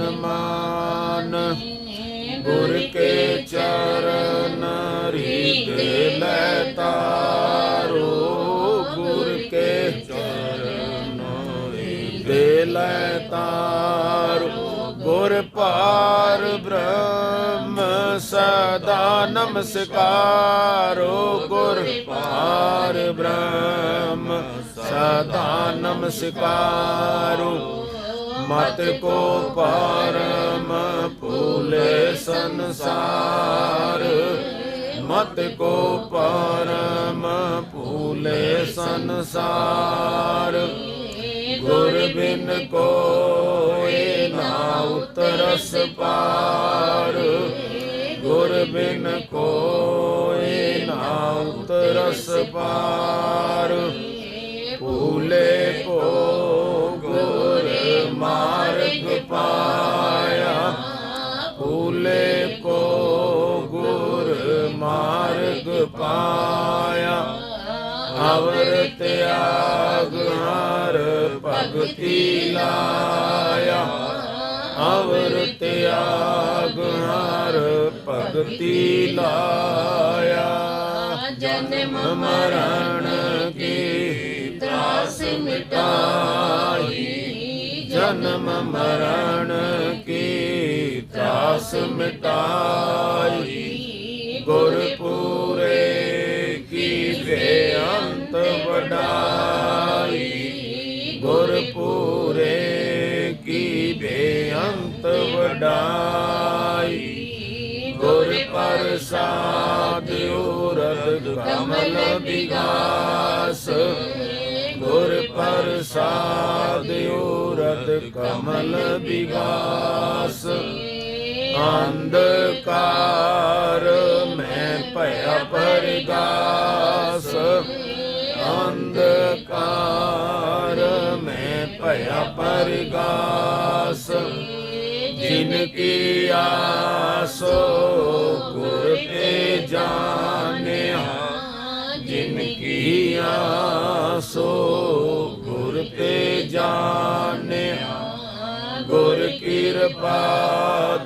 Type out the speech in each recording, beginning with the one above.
ਮਾਨ, ਗੁਰ ਕੇ ਚਰਨ ਰੀਤ ਲੈ ਤਾਰੋ, ਗੁਰ ਕੇ ਚਰਨ ਰੀਤ ਲੈ ਤਾਰੋ। ਗੁਰ ਪਾਰ ਬ੍ਰਹਮ ਸਦਾ ਨਮਸਕਾਰੋ, ਗੁਰ ਪਾਰ ਬ੍ਰਹਮ ਸਦਾ ਨਮਸਕਾਰੋ। ਮਤ ਕੋ ਪਰਮ ਭੂਲੇ ਸੰਸਾਰ। ਮਤ ਕੋ ਪਰਮ ਭੂਲੇ ਸੰਸਾਰ। ਗੁਰ ਬਿਨ ਕੋਇ ਨਾ ਉਤਰਸ ਪਾਰ। ਗੁਰ ਬਿਨ ਕੋਇ ਨਾ ਉਤਰਸ ਪਾਰ। ਭੂਲੇ ਅਵਰ ਤਿਆਗ, ਹਰ ਭਗਤੀ ਲਾਇਆ। ਅਵਰ ਤਿਆਗ, ਹਰ ਭਗਤੀ ਲਾਇਆ। ਜਨਮ ਮਰਨ ਕੀ ਤਰਾਸ ਮਿਟਾਈ। ਜਨਮ ਮਰਨ ਕੀ ਤਰਾਸ ਮਿਟਾਈ। ਵਡਾਈ ਗੁਰ ਪ੍ਰਸਾਦ ਉਰਦ ਕਮਲ ਵਿਗਾਸ। ਗੁਰ ਪ੍ਰਸਾਦ ਉਰਦ ਕਮਲ ਵਿਗਾਸ। ਅੰਧਕਾਰ, ਮੈਂ ਭਇਆ ਪਰਗਾਸ ਅੰਧਕਾਰ, ਮੈਂ ਭਇਆ ਪਰਗਾਸ ਜਿਨ ਕੀ ਆਸੋ ਗੁਰ ਤੇ ਜਾਣਿਆ, ਜਿਨ ਕੀ ਆਸੋ ਗੁਰ ਤੇ ਜਾਣਿਆ, ਗੁਰ ਕਿਰਪਾ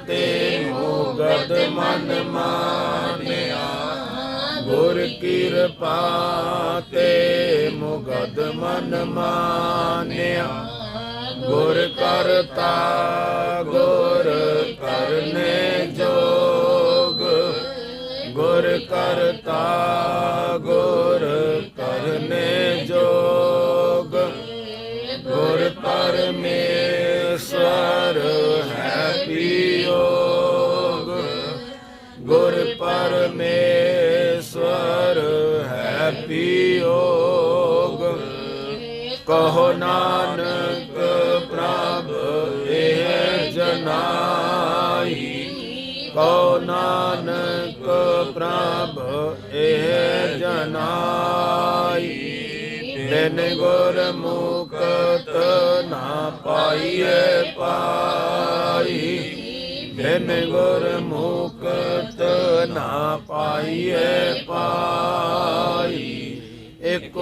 ਤੇ ਮੁਗਦ ਮਨ ਮਾਨਿਆ, ਗੁਰ ਕਿਰਪਾ ਤੇ ਮੁਗਦ ਮਨ ਮਾਨਿਆ। ਗੁਰ ਕਰਤਾ, ਗੁਰ ਕਰਨੇ ਜੋਗ। ਗੁਰ ਕਰਤਾ, ਗੁਰ ਕਰਨੇ ਜੋਗ। ਗੁਰ ਪਰਮੇਸ਼ਵਰ ਹੈ ਪਿਯੋਗ ਗੁਰ ਪਰਮੇਸ਼ਵਰ ਹੈ ਪਿਯੋਗ ਕਹੋ ਨਾਨਕ ਇਹ ਜਨਾਈ ਨਾਨਕ ਪ੍ਰਭ, ਇਹ ਜਨਾਈ ਬਿਨ ਗੁਰ ਮੁਕਤ ਨਾ ਪਾਈਏ ਪਾਈ ਬਿਨ ਗੁਰ ਮੁਕਤ ਨਾ ਪਾਈਏ ਪਾਈ ਏਕੋ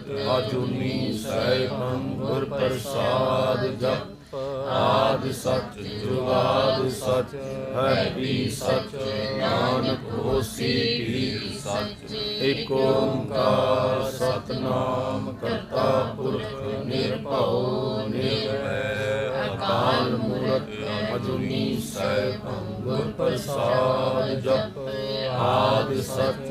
ਅਜੂਨੀ ਸੈਭੰ ਗੁਰ ਪ੍ਰਸਾਦ ਜਪ। ਆਦ ਸਚ, ਜੁਗਾਦ ਸਚ, ਹੈ ਵੀ ਸਚ, ਨਾਨਕ ਹੋਸੀ ਵੀ ਸਤ ਏਕ ਓੰਕਾਰ ਸਤਨਾਮ ਕਰਤਾ ਪੁਰਖ ਨਿਰਭਉ ਨਿਰਵੈਰ ਅਕਾਲ ਮੂਰਤ ਅਜੂਨੀ ਸੈਭੰ ਗੁਰ ਪ੍ਰਸਾਦ ਜਪ। ਆਦ ਸਚ